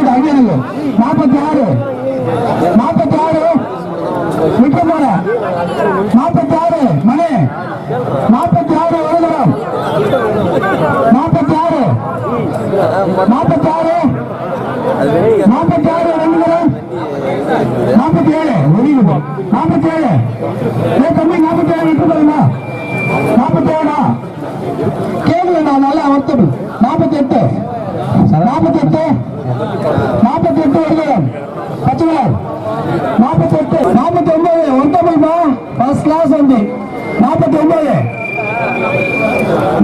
கம்மியானது நாற்பத்தி ஆறு நாற்பத்தி ஆறு விக்ரமோட. நாற்பத்தி ஆறு மணி. நாற்பத்தி ஆறு வருகிறோம் நாற்பத்தி ஆறு நாற்பத்தி ஆறு நாற்பத்தி ஆறு வருகிறோம் நாற்பத்தி ஏழு வெளியில் போ நாற்பத்தி ஏழு ஏ தம்பி நாற்பத்தி ஏழு விட்டு போதுமா நாற்பத்தி ஏழா கேட்கல நான் நல்லா வருத்தம் நாற்பத்தி எட்டு நாற்பத்தி எட்டு நாற்பத்தி எட்டு வருகிறோம் பச்சைமலர் நாற்பத்தி எட்டு நாற்பத்தி ஒன்பது ஒருத்தமிழ்மா ஃபர்ஸ்ட் கிளாஸ் வந்து நாற்பத்தி ஒன்பது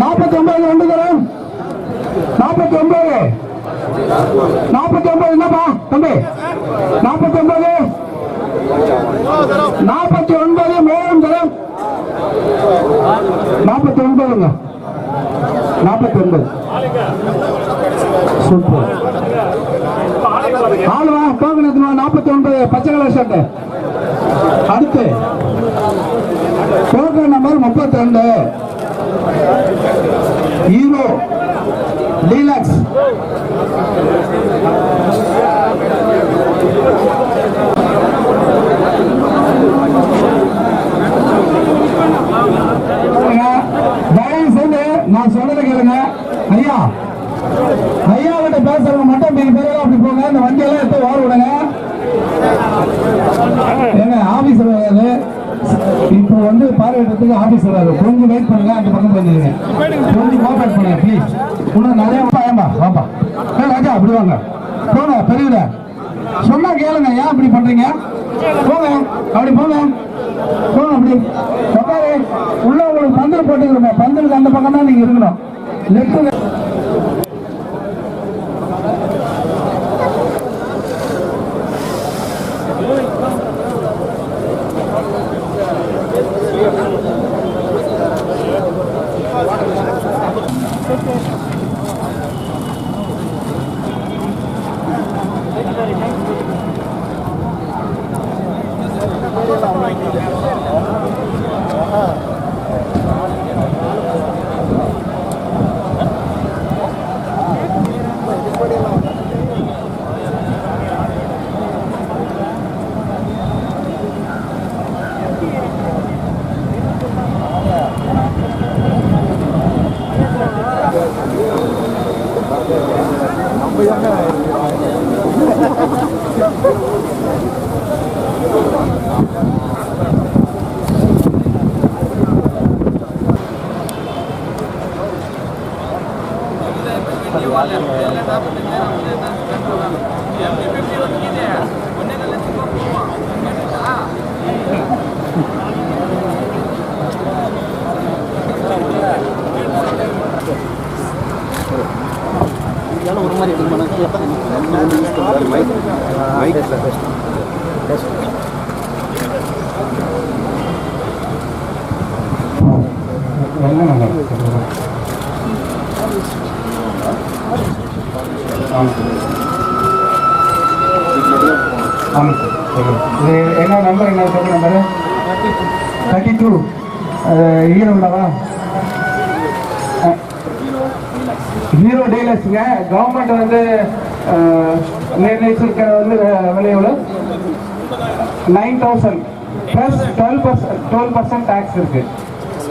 நாற்பத்தி ஒன்பது வந்துகிறோம் நாற்பத்தி ஒன்பது நாற்பத்தி ஒன்பது என்னப்பா தம்பி? நாற்பத்தி ஒன்பது நாற்பத்தி ஒன்பது மேலும் தரம் நாற்பத்தி ஒன்பதுங்க நாற்பத்தி ஒன்பது சூப்பர் ஆளுவா கோகனத்துமா நாற்பத்தி ஒன்பது பச்சை கலர் ஷர்ட் அடுத்து டோக்கன் நம்பர் முப்பத்தி ரெண்டு ஹீரோ டீலக்ஸ் தயவு செய்து நான் சொல்றதை கேளுங்க ஐயா ஐயா மட்டும் நீங்க பேரெல்லாம் அப்படி போங்க. இந்த வண்டியெல்லாம் எடுத்து ஓர விடுங்க. ஏங்க ஆபீஸ் வராது இப்போ வந்து பார்வையிடத்துக்கு ஆபீஸ் வராது கொஞ்சம் வெயிட் பண்ணுங்க. அந்த பக்கம் வந்துருங்க கொஞ்சம் கோஆபரேட் பண்ணுங்க ப்ளீஸ் இன்னும் நிறைய பயமா வாப்பா. ஏ ராஜா அப்படி வாங்க. போங்க பெரியல சொன்னா கேளுங்க. ஏன் அப்படி பண்றீங்க? போங்க. அப்படி போங்க. போங்க அப்படி. உட்காரு. உள்ள உங்களுக்கு பந்தல் போட்டுக்கிறோம். பந்தலுக்கு அந்த பக்கம் தான் நீங்க இருக்கணும். Left 谢谢 Gracias. என்ன நம்பர் என்ன சொல்ற number thirty two Hero Hero டீலர்ஸுங்க government வந்து நிர்ணயிச்சிருக்கிற வந்து விலை எவ்வளோ nine thousand plus twelve percent twelve percent tax இருக்கு.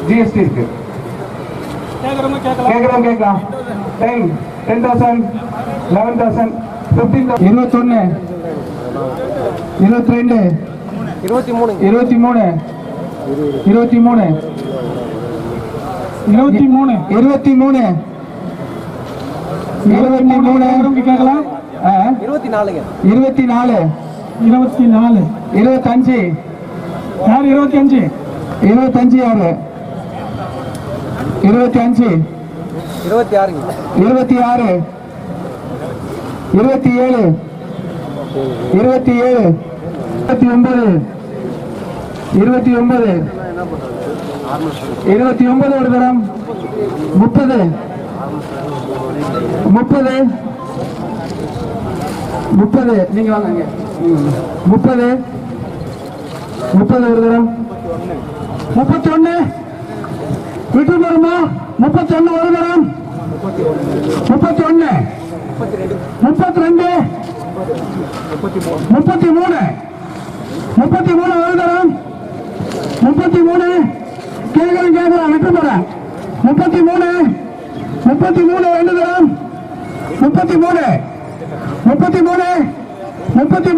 ஜிஎஸ்டி இருக்கு. கேட்குறோம் கேட்கலாம். Time ten thousand eleven thousand fifteen இருபத்தொன்று இருபத்தி ரெண்டு இருபத்தி மூணு இருபத்தி மூணு இருபத்தி மூணு இருபத்தி மூணு இருபத்தி மூணு இருபத்தி மூணு கேட்கலாம் இருபத்தி நாலுங்க. இருபத்தி நாலு. இருபத்தி நாலு. இருபத்தஞ்சு. யார் இருபத்தி அஞ்சு? இருபத்தஞ்சு யாரு? இருபத்தி அஞ்சு. இருபத்தி ஆறுங்க. இருபத்தி ஆறு. இருபத்தி ஏழு. இருபத்தி ஏழு. இருபத்தி ஒன்பது. இருபத்தி ஒன்பது. இருபத்தி ஒன்பது ஒரு தரம். முப்பது. முப்பது. முப்பது. நீங்க வாங்க. முப்பது. முப்பது ஒரு தரம். முப்பத்தி ஒண்ணு விட்டு வருமா? முப்பத்தி ஒண்ணு ஒரு தரம். முப்பத்தி ஒண்ணு முப்பத்தி ரெண்டு முப்பத்தி மூணு முப்பத்தி மூணு ஒரு தரம். முப்பத்தி மூணு கேட்கலாம் கேட்கலாம் விட்டு போறேன் முப்பத்தி மூணு முப்பத்தி மூணு ரெண்டு தரம் முப்பத்தி மூணு. முப்பத்தி மூணு. முப்பத்தி